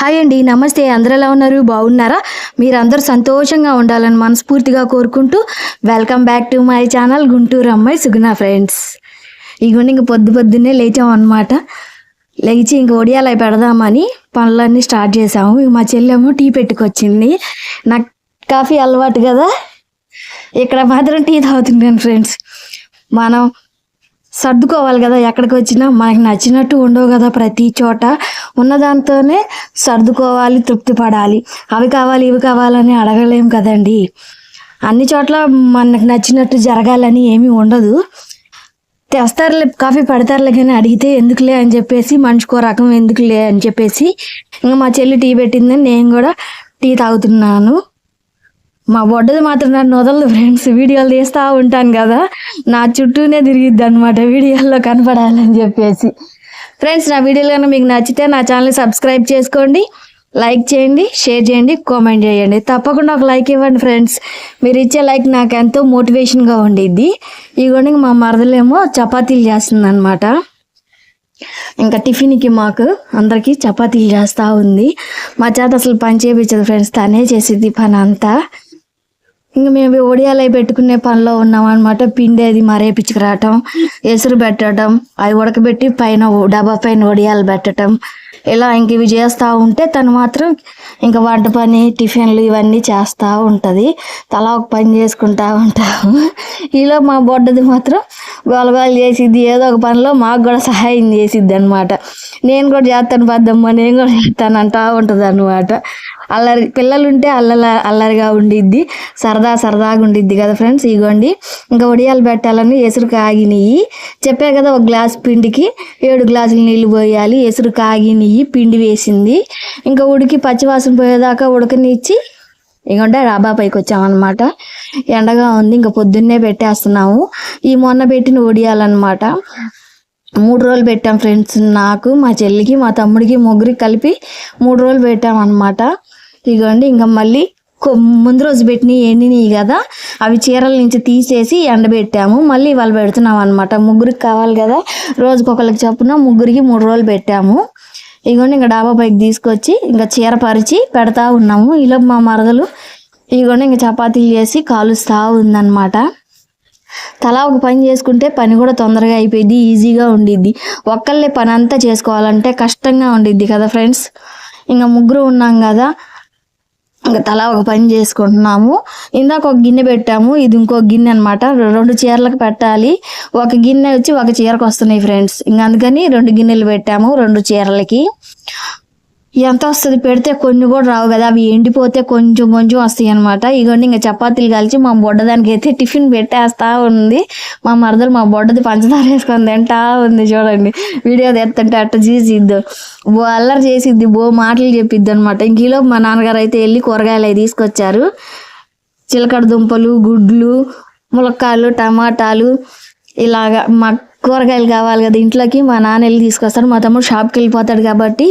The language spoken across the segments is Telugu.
హాయ్ అండి నమస్తే. అందరు ఎలా ఉన్నారు? బాగున్నారా? మీరందరూ సంతోషంగా ఉండాలని మనస్ఫూర్తిగా కోరుకుంటూ welcome back to my channel Guntur అమ్మాయి సుగుణ ఫ్రెండ్స్. ఈవినింగ్ ఇంక పొద్దు పొద్దున్నే లేచాం అనమాట లేచి ఇంక ఒడియాలు అవి పెడదామని పనులన్నీ స్టార్ట్ చేసాము. ఇంక మా చెల్లెమో టీ పెట్టుకొచ్చింది. నాకు కాఫీ అలవాటు కదా. ఇక్కడ మాత్రం టీ తాగుతున్నాను ఫ్రెండ్స్. మనం సర్దుకోవాలి కదా ఎక్కడికి వచ్చినా. మనకి నచ్చినట్టు ఉండవు కదా ప్రతి చోట. ఉన్న దాంతోనే సర్దుకోవాలి తృప్తి పడాలి. అవి కావాలి ఇవి కావాలని అడగలేం కదండి. అన్ని చోట్ల మనకు నచ్చినట్టు జరగాలని ఏమీ ఉండదు. తెస్తారులే కాఫీ పెడతారులే కానీ అడిగితే ఎందుకులే అని చెప్పేసి మనిషికో రకం ఎందుకులే అని చెప్పేసి ఇంకా మా చెల్లి టీ పెట్టిందని నేను కూడా టీ తాగుతున్నాను. మా బొడ్డది మాత్రం నన్ను వదలదు ఫ్రెండ్స్ వీడియోలు తీస్తూ ఉంటాను కదా. నా చుట్టూనే తిరిగిద్ది అనమాట వీడియోల్లో కనపడాలని చెప్పేసి. ఫ్రెండ్స్ నా వీడియోలు కనుక మీకు నచ్చితే నా ఛానల్ని సబ్స్క్రైబ్ చేసుకోండి. లైక్ చేయండి షేర్ చేయండి కామెంట్ చేయండి. తప్పకుండా ఒక లైక్ ఇవ్వండి ఫ్రెండ్స్ మీరు ఇచ్చే లైక్ నాకు ఎంతో మోటివేషన్గా ఉండిద్ది. ఇదిగోండి మా మరదలేమో చపాతీలు చేస్తుంది అనమాట ఇంకా టిఫిన్కి మాకు అందరికీ చపాతీలు చేస్తూ ఉంది. మా చేత అసలు పని చేయించదు ఫ్రెండ్స్ తనే చేసిద్ది పని అంతా ఇంకా మేము ఒడియాలు అవి పెట్టుకునే పనిలో ఉన్నాం అనమాట పిండి అది మరేపించుకురావటం ఎసురు పెట్టడం అవి ఉడకబెట్టి పైన డబ్బా పైన ఒడియాలు పెట్టడం ఇలా ఇంక ఇవి చేస్తూ ఉంటే తను మాత్రం ఇంకా వంట పని టిఫిన్లు ఇవన్నీ చేస్తూ ఉంటుంది. తలా ఒక పని చేసుకుంటా ఉంటాము. ఇలా మా బొడ్డది మాత్రం గొలగోలు చేసిద్ది. ఏదో ఒక పనిలో మాకు కూడా సహాయం చేసిద్ది అనమాట నేను కూడా చేస్తాను పద్దమ్మ నేను కూడా చేస్తాను అంటూ ఉంటుంది అనమాట అల్లరి పిల్లలు ఉంటే అల్లల అల్లరిగా ఉండిద్ది. సరదా సరదాగా ఉండిద్ది కదా ఫ్రెండ్స్ ఇగోండి. ఇంకా వడియాలు పెట్టాలని ఎసురు కాగినవి చెప్పా కదా ఒక గ్లాస్ పిండికి ఏడు గ్లాసులు నీళ్ళు పోయాలి. ఎసురు కాగినవి పిండి వేసింది. ఇంకా ఉడికి పచ్చివాసన పోయేదాకా ఉడకనిచ్చి ఇంకంటే డాబా పైకి వచ్చామన్నమాట ఎండగా ఉంది ఇంకా పొద్దున్నే పెట్టేస్తున్నాము. ఈ మొన్న పెట్టిన ఒడియాలన్నమాట మూడు రోజులు పెట్టాం ఫ్రెండ్స్ నాకు మా చెల్లికి మా తమ్ముడికి ముగ్గురికి కలిపి మూడు రోజులు పెట్టాం అనమాట ఇదిగోండి ఇంకా మళ్ళీ ముందు రోజు పెట్టినవి ఎండినవి కదా అవి చీరల నుంచి తీసేసి ఎండబెట్టాము. మళ్ళీ ఇవాళ పెడుతున్నాం అనమాట ముగ్గురికి కావాలి కదా రోజుకి ఒకరికి చొప్పున ముగ్గురికి మూడు రోజులు పెట్టాము. ఇదిగోండి ఇంకా డాబా పైకి తీసుకొచ్చి ఇంకా చీర పరిచి పెడతా ఉన్నాము. ఇలా మా మరదలు ఇదిగోండి ఇంకా చపాతీలు చేసి కాలుస్తూ ఉందన్నమాట. తలా ఒక పని చేసుకుంటే పని కూడా తొందరగా అయిపోయింది ఈజీగా ఉండిద్ది. ఒక్కళ్ళే పని అంతా చేసుకోవాలంటే కష్టంగా ఉండిద్ది కదా ఫ్రెండ్స్. ఇంకా ముగ్గురు ఉన్నాం కదా ఇంకా తలా ఒక పని చేసుకుంటున్నాము. ఇందాక ఒక గిన్నె పెట్టాము. ఇది ఇంకో గిన్నె అనమాట రెండు చీరలకు పెట్టాలి. ఒక గిన్నె వచ్చి ఒక చీరకు వస్తున్నాయి ఫ్రెండ్స్ ఇంకా అందుకని రెండు గిన్నెలు పెట్టాము రెండు చీరలకి. ఎంత వస్తుంది పెడితే కొన్ని కూడా రావు కదా అవి ఎండిపోతే కొంచెం కొంచెం వస్తాయి అనమాట ఇగోండి ఇంకా చపాతీలు కలిసి మా బొడ్డదానికి అయితే టిఫిన్ పెట్టేస్తా ఉంది. మా మరదలు మా బొడ్డది పంచదార వేసుకొని తింటా ఉంది చూడండి. వీడియో తెస్తుంటే అట్ట చేసిద్దు బో అల్లరి చేసిద్ది బో మాటలు చెప్పిద్ది అనమాట ఇంకీలో మా నాన్నగారు అయితే వెళ్ళి కూరగాయలు అవి తీసుకొచ్చారు. చిలకడ దుంపలు గుడ్లు ములక్కాయలు టమాటాలు ఇలాగా మా కూరగాయలు కావాలి కదా ఇంట్లోకి మా నాన్న వెళ్ళి తీసుకొస్తాడు మా తమ్ముడు షాప్కి వెళ్ళిపోతాడు కాబట్టి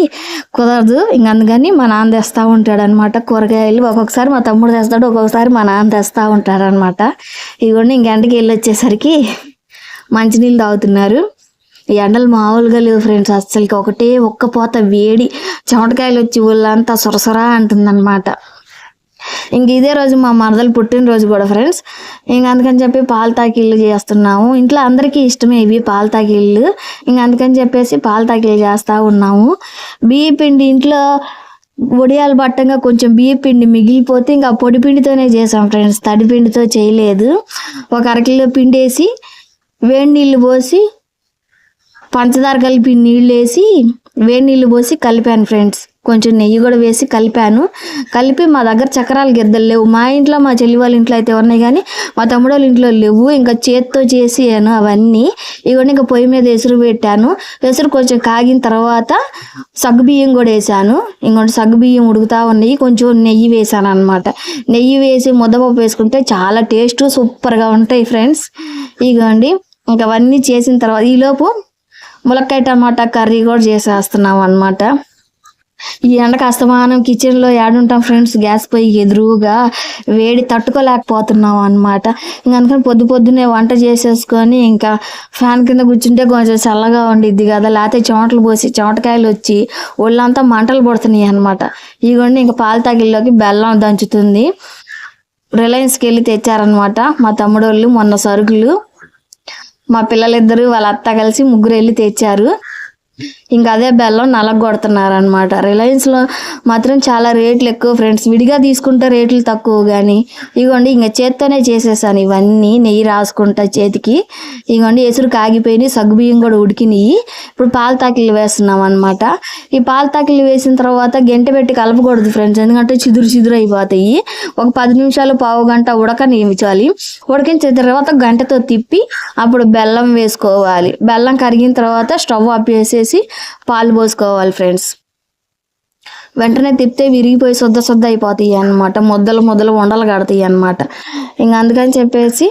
కుదరదు. ఇంక అందుకని మా నాన్న తెస్తూ ఉంటాడు అనమాట కూరగాయలు. ఒక్కొక్కసారి మా తమ్ముడు తెస్తాడు ఒక్కొక్కసారి మా నాన్న తెస్తూ ఉంటాడు అనమాట ఇవన్నీ ఇంక ఎండకి వెళ్ళి వచ్చేసరికి మంచినీళ్ళు తాగుతున్నారు. ఈ ఎండలు మామూలుగా లేవు ఫ్రెండ్స్ అస్సలకి. ఒకటే ఒక్క పోత వేడి చెమటకాయలు వచ్చి ఒళ్ళంతా సొరసొరా అంటుందన్నమాట. ఇంక ఇదే రోజు మా మరదలు పుట్టినరోజు కూడా ఫ్రెండ్స్ ఇంక అందుకని చెప్పి పాల తాకిళ్ళు చేస్తున్నాము. ఇంట్లో అందరికీ ఇష్టమే ఇవి పాల తాకిళ్ళు ఇంక అందుకని చెప్పేసి పాల తాకిళ్ళు చేస్తూ ఉన్నాము. బియ్య పిండి ఇంట్లో ఒడియాలు పట్టంగా కొంచెం బియ్య పిండి మిగిలిపోతే ఇంకా పొడి పిండితోనే చేసాం ఫ్రెండ్స్ తడి పిండితో చేయలేదు. ఒక అరకిలో పిండి వేసి వేడి నీళ్ళు పోసి పంచదార కలిపి నీళ్ళు వేసి వేడి నీళ్ళు పోసి కలిపాను ఫ్రెండ్స్ కొంచెం నెయ్యి కూడా వేసి కలిపాను. కలిపి మా దగ్గర చక్రాలు గిద్దలు లేవు. మా ఇంట్లో మా చెల్లి వాళ్ళ ఇంట్లో అయితే ఉన్నాయి కానీ మా తమ్ముడు వాళ్ళ ఇంట్లో లేవు. ఇంకా చేత్తో చేసాను అవన్నీ. ఇవన్నీ ఇంకా పొయ్యి మీద ఎసురు పెట్టాను. ఎసురు కొంచెం కాగిన తర్వాత సగ్గుబియ్యం కూడా వేసాను. ఇంకొంచెం సగ్గుబియ్యం ఉడుకుతా ఉన్నాయి. కొంచెం నెయ్యి వేసాను అనమాట నెయ్యి వేసి ముద్దపప్పు వేసుకుంటే చాలా టేస్ట్ సూపర్గా ఉంటాయి ఫ్రెండ్స్. ఇగోండి. ఇంకా అవన్నీ చేసిన తర్వాత ఈలోపు ములక్కాయ టమాటా కర్రీ కూడా చేసేస్తున్నాం అనమాట ఈ ఎండకు అస్తమానం కిచెన్లో ఏడుంటాం ఫ్రెండ్స్ గ్యాస్ పొయ్యి ఎదురుగా వేడి తట్టుకోలేకపోతున్నాం అనమాట ఇంకా అందుకని పొద్దు పొద్దునే వంట చేసేసుకొని ఇంకా ఫ్యాన్ కింద కూర్చుంటే కొంచెం చల్లగా ఉండిద్ది కదా. లేకపోతే చెమటలు పోసి చెమటకాయలు వచ్చి ఒళ్ళంతా మంటలు పడుతున్నాయి అనమాట ఇగోండి ఇంకా పాల తాగిల్లోకి బెల్లం దంచుతుంది. రిలయన్స్కి వెళ్ళి తెచ్చారనమాట మా తమ్ముడు వాళ్ళు మొన్న సరుకులు. మా పిల్లలిద్దరూ వాళ్ళ అత్త కలిసి ముగ్గురు వెళ్ళి తెచ్చారు. ఇంకా అదే బెల్లం నలగొడుతున్నారు అనమాట రిలయన్స్లో మాత్రం చాలా రేట్లు ఎక్కువ ఫ్రెండ్స్ విడిగా తీసుకుంటే రేట్లు తక్కువ కానీ ఇగోండి ఇంకా చేత్తోనే చేసేసాను ఇవన్నీ నెయ్యి రాసుకుంటా చేతికి. ఇగోండి ఎసురు కాగిపోయినాయి సగ్గుబియ్యం కూడా ఉడికినాయి. ఇప్పుడు పాల తాకిళ్ళు వేస్తున్నాం అనమాట ఈ పాల తాకిళ్ళు వేసిన తర్వాత గంట పెట్టి కలపకూడదు ఫ్రెండ్స్ ఎందుకంటే చిదురు చిదురు అయిపోతాయి. ఒక పది నిమిషాలు పావు గంట ఉడకనివ్వాలి ఉడికించిన తర్వాత గంటతో తిప్పి అప్పుడు బెల్లం వేసుకోవాలి. బెల్లం కరిగిన తర్వాత స్టవ్ ఆపేసేసి చేసేసి పాలు పోసుకోవాలి ఫ్రెండ్స్. వెంటనే తిప్పితే విరిగిపోయి శుద్ధ శుద్ధ అయిపోతాయి అన్నమాట. ముద్దలు ముద్దలు ఉండలు కడతాయి అన్నమాట. ఇంకా అందుకని చెప్పేసి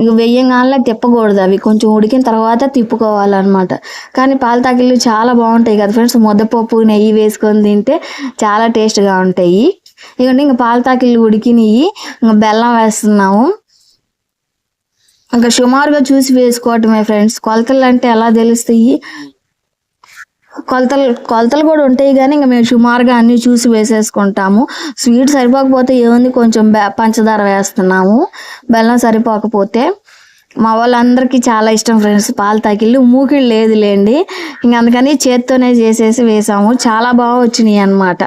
ఇంక వెయ్యంగానే తిప్పకూడదు అవి. కొంచెం ఉడికిన తర్వాత తిప్పుకోవాలన్నమాట. కానీ పాల తగిలి చాలా బాగుంటాయి కదా ఫ్రెండ్స్. ముద్దపప్పు నెయ్యి వేసుకొని తింటే చాలా టేస్ట్గా ఉంటాయి. ఇకండి ఇంకా పాల తాకిళ్ళు ఉడికినవి ఇంకా బెల్లం వేస్తున్నాము. ఇంకా సుమారుగా చూసి వేసుకోవటమే ఫ్రెండ్స్. కొలతలు అంటే ఎలా తెలుస్తాయి? కొలతలు కొలతలు కూడా ఉంటాయి కానీ ఇంకా మేము సుమారుగా అన్నీ చూసి వేసేసుకుంటాము. స్వీట్ సరిపోకపోతే ఏముంది? కొంచెం పంచదార వేస్తున్నాము. బెల్లం సరిపోకపోతే మా వాళ్ళందరికీ చాలా ఇష్టం ఫ్రెండ్స్. పాలు తాకిళ్ళు మూకిళ్ళు లేదు లేండి ఇంక అందుకని చేత్తోనే చేసేసి వేసాము. చాలా బాగా వచ్చినాయి అన్నమాట.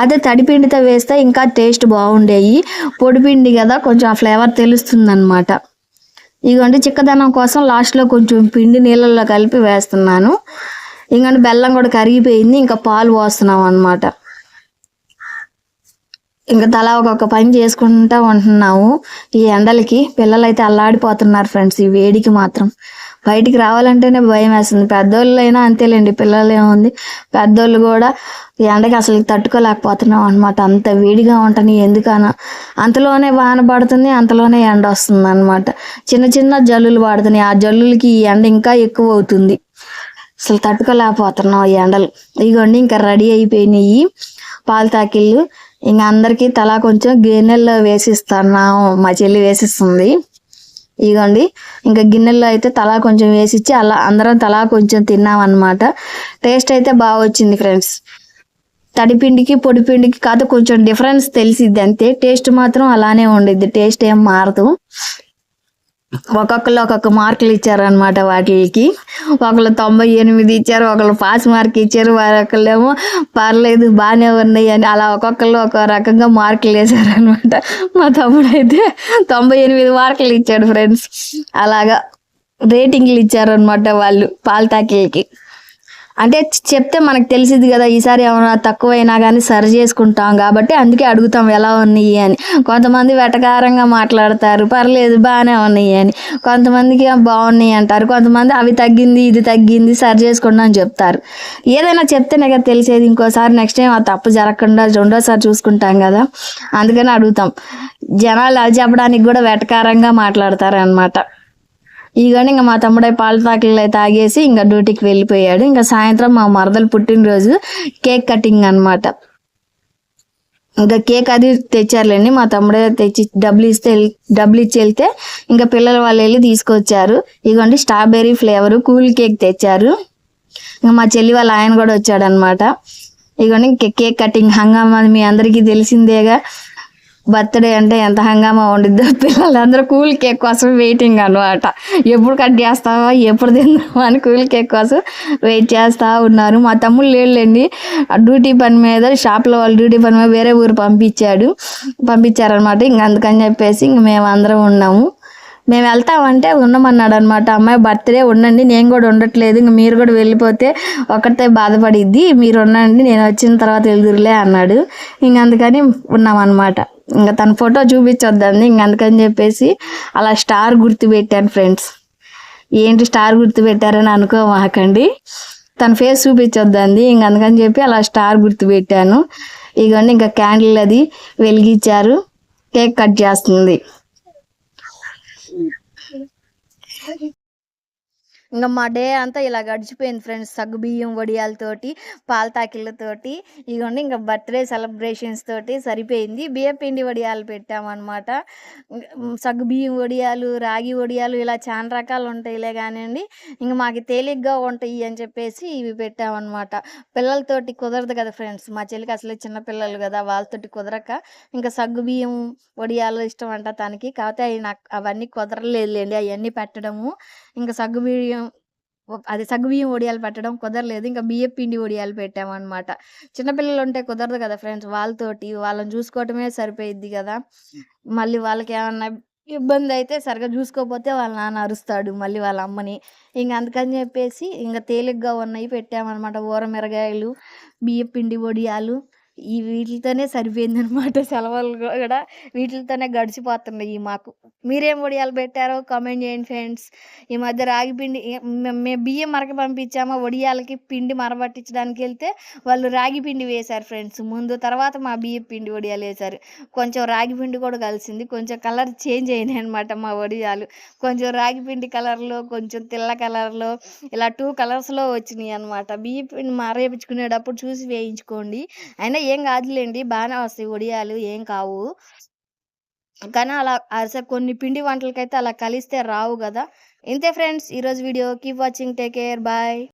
అదే తడిపిండితో వేస్తే ఇంకా టేస్ట్ బాగుండేవి పొడిపిండి కదా కొంచెం ఆ ఫ్లేవర్ తెలుస్తుంది ఇదిగోండి చిక్కదనం కోసం లాస్ట్లో కొంచెం పిండి నీళ్ళల్లో కలిపి వేస్తున్నాను. ఇంకంటే బెల్లం కూడా కరిగిపోయింది ఇంకా పాలు పోస్తున్నాం అనమాట ఇంకా తలా ఒక్కొక్క పని చేసుకుంటా ఉంటున్నాము. ఈ ఎండలకి పిల్లలు అయితే అల్లాడిపోతున్నారు ఫ్రెండ్స్ ఈ వేడికి మాత్రం. బయటికి రావాలంటేనే భయం వేస్తుంది. పెద్దోళ్ళైనా అయినా అంతేలేండి పిల్లలు ఏముంది? పెద్దోళ్ళు కూడా ఈ ఎండకి అసలు తట్టుకోలేకపోతున్నాం అనమాట అంత వేడిగా ఉంటుంది ఎందుకనా? అంతలోనే వాన పడుతుంది అంతలోనే ఎండ వస్తుంది అనమాట చిన్న చిన్న జల్లులు పడుతున్నాయి. ఆ జల్లులకి ఈ ఎండ ఇంకా ఎక్కువ అవుతుంది. అసలు తట్టుకోలేకపోతున్నాం ఈ ఎండలు. ఇదిగోండి ఇంకా రెడీ అయిపోయినాయి పాలు తాకిళ్ళు. ఇంకా అందరికీ తలా కొంచెం గిన్నెల్లో వేసిస్తున్నాము మా చెల్లి వేసిస్తుంది. ఇగోండి ఇంకా గిన్నెల్లో అయితే తలా కొంచెం వేసిచ్చి అలా అందరం తలా కొంచెం తిన్నాం అనమాట టేస్ట్ అయితే బాగా వచ్చింది ఫ్రెండ్స్. తడిపిండికి పొడిపిండికి కాదు కొంచెం డిఫరెన్స్ తెలిసిద్ది అంతే. టేస్ట్ మాత్రం అలానే ఉండిద్ది. టేస్ట్ ఏం మారదు. ఒక్కొక్కరు ఒక్కొక్క మార్కులు ఇచ్చారనమాట వాటికి ఒకళ్ళు తొంభై ఎనిమిది ఇచ్చారు ఒకళ్ళు పాస్ మార్క్ ఇచ్చారు ఒకళ్ళేమో పర్లేదు బాగానే ఉన్నాయి అని అలా ఒక్కొక్కళ్ళు ఒక రకంగా మార్కులు వేశారనమాట మా తమ్ముడు అయితే తొంభై ఎనిమిది మార్కులు ఇచ్చాడు ఫ్రెండ్స్. అలాగా రేటింగ్లు ఇచ్చారనమాట వాళ్ళు పాలతాకిలకి. అంటే చెప్తే మనకు తెలిసింది కదా ఈసారి ఏమైనా తక్కువైనా కానీ సరి చేసుకుంటాం కాబట్టి అందుకే అడుగుతాం ఎలా ఉన్నాయి అని. కొంతమంది వెటకారంగా మాట్లాడతారు పర్లేదు బాగానే ఉన్నాయి అని. కొంతమందికి బాగున్నాయి అంటారు కొంతమంది అవి తగ్గింది ఇది తగ్గింది సరి చేసుకుంటాం అని చెప్తారు. ఏదైనా చెప్తేనే కదా తెలిసేది ఇంకోసారి నెక్స్ట్ టైం ఆ తప్పు జరగకుండా రెండోసారి చూసుకుంటాం కదా. అందుకని అడుగుతాం. జనాలు అది చెప్పడానికి కూడా వెటకారంగా మాట్లాడతారు అనమాట ఈగని ఇంకా మా తమ్ముడై పాల తాకిళ్ళు తాగేసి ఇంకా డ్యూటీకి వెళ్ళిపోయాడు. ఇంకా సాయంత్రం మా మరదలు పుట్టినరోజు కేక్ కటింగ్ అనమాట ఇంకా కేక్ అది తెచ్చారులేండి. మా తమ్ముడే తెచ్చి డబ్బులు ఇస్తే డబ్బులు ఇచ్చి వెళ్తే ఇంకా పిల్లలు వాళ్ళు వెళ్ళి తీసుకొచ్చారు. ఇదిగోండి స్ట్రాబెర్రీ ఫ్లేవర్ కూల్ కేక్ తెచ్చారు. ఇంకా మా చెల్లి వాళ్ళ ఆయన కూడా వచ్చాడు అనమాట ఇదిగోండి కేక్ కటింగ్ హంగామా మీ అందరికీ తెలిసిందేగా. బర్త్డే అంటే ఎంత హంగామా ఉండిద్దో పిల్లలందరూ కూల్ కేక్ కోసం వెయిటింగ్ అనమాట ఎప్పుడు కట్ చేస్తావా ఎప్పుడు తిందావా అని కూల్ కేక్ కోసం వెయిట్ చేస్తూ ఉన్నారు. మా తమ్ముడు లేడులేండి. ఆ డ్యూటీ పని మీద షాప్లో వాళ్ళు డ్యూటీ పని మీద వేరే ఊరు పంపించాడు. పంపించారనమాట ఇంక అందుకని చెప్పేసి ఇంక మేము అందరం ఉన్నాము. మేము వెళ్తామంటే ఉండమన్నాడు అనమాట అమ్మాయి బర్త్డే ఉండండి. నేను కూడా ఉండట్లేదు. ఇంక మీరు కూడా వెళ్ళిపోతే ఒకటే బాధపడిద్ది. మీరు ఉండండి. నేను వచ్చిన తర్వాత వెళ్దురులే అన్నాడు. ఇంక అందుకని ఉన్నామన్నమాట. ఇంకా తన ఫోటో చూపించొద్దండి ఇంక అందుకని చెప్పేసి అలా స్టార్ గుర్తు పెట్టాను ఫ్రెండ్స్. ఏంటి స్టార్ గుర్తు పెట్టారని అనుకోమాకండి. తన ఫేస్ చూపించొద్దండి ఇంక అందుకని చెప్పి అలా స్టార్ గుర్తు పెట్టాను. ఇగోండి ఇంకా క్యాండిల్ అది వెలిగించారు. కేక్ కట్ చేస్తుంది. ఇంకా మా డే అంతా ఇలా గడిచిపోయింది ఫ్రెండ్స్. సగ్గుబియ్యం వడియాలతోటి పాల తాకిళ్ళతోటి ఇదిగోండి ఇంకా బర్త్డే సెలబ్రేషన్స్ తోటి సరిపోయింది. బియ్యం పిండి వడియాలు పెట్టామన్నమాట. సగ్గుబియ్యం వడియాలు రాగి వడియాలు ఇలా చాలా రకాలు ఉంటాయిలే కానివ్వండి ఇంకా మాకు తేలిగ్గా ఉంటాయి అని చెప్పేసి ఇవి పెట్టామన్నమాట. పిల్లలతోటి కుదరదు కదా ఫ్రెండ్స్. మా చెల్లికి అసలు చిన్న పిల్లలు కదా వాళ్ళతోటి కుదరక ఇంకా సగ్గుబియ్యం వడియాలు ఇష్టం అంట తనకి. కాకపోతే అవి నాకు అవన్నీ కుదరలేదులేండి అవన్నీ పెట్టడము. ఇంకా సగ్గుబియ్యం అది సగ్గుబియ్యం వడియాలు పెట్టడం కుదరలేదు. ఇంకా బియ్యం పిండి వడియాలు పెట్టామన్నమాట చిన్నపిల్లలు ఉంటే కుదరదు కదా ఫ్రెండ్స్ వాళ్ళతోటి వాళ్ళని చూసుకోవటమే సరిపోయిద్ది కదా. మళ్ళీ వాళ్ళకి ఏమన్నా ఇబ్బంది అయితే సరిగా చూసుకోకపోతే వాళ్ళ నాన్న అరుస్తాడు మళ్ళీ వాళ్ళ అమ్మని. ఇంక అందుకని చెప్పేసి ఇంకా తేలిగ్గా ఉన్నవి పెట్టామన్నమాట ఊర మిరగాయలు బియ్యం పిండి వడియాలు ఈ వీటితోనే సరిపోయింది అనమాట సెలవులు కూడా వీటితోనే గడిచిపోతున్నాయి మాకు. మీరేం వడియాలు పెట్టారో కామెంట్ చేయండి ఫ్రెండ్స్. ఈ మధ్య రాగి పిండి మేము బియ్యం మరక పంపించామా వడియాలకి పిండి మరబట్టించడానికి వెళ్తే వాళ్ళు రాగి పిండి వేశారు ఫ్రెండ్స్. ముందు తర్వాత మా బియ్యం పిండి వడియాలు వేశారు. కొంచెం రాగి పిండి కూడా కలిసింది. కొంచెం కలర్ చేంజ్ అయినాయి అనమాట మా వడియాలు కొంచెం రాగి పిండి కలర్లో కొంచెం తెల్ల కలర్లో ఇలా టూ కలర్స్లో వచ్చినాయి అనమాట బియ్యం పిండి మరేపించుకునేటప్పుడు చూసి వేయించుకోండి. అయినా ఏం కాదులేండి. బాగానే వస్తాయి వడియాలు ఏం కావు. కానీ అలా అసలు కొన్ని పిండి వంటలకైతే అలా కలిస్తే రావు కదా ఇంతే ఫ్రెండ్స్ ఈరోజు video keep watching take care bye.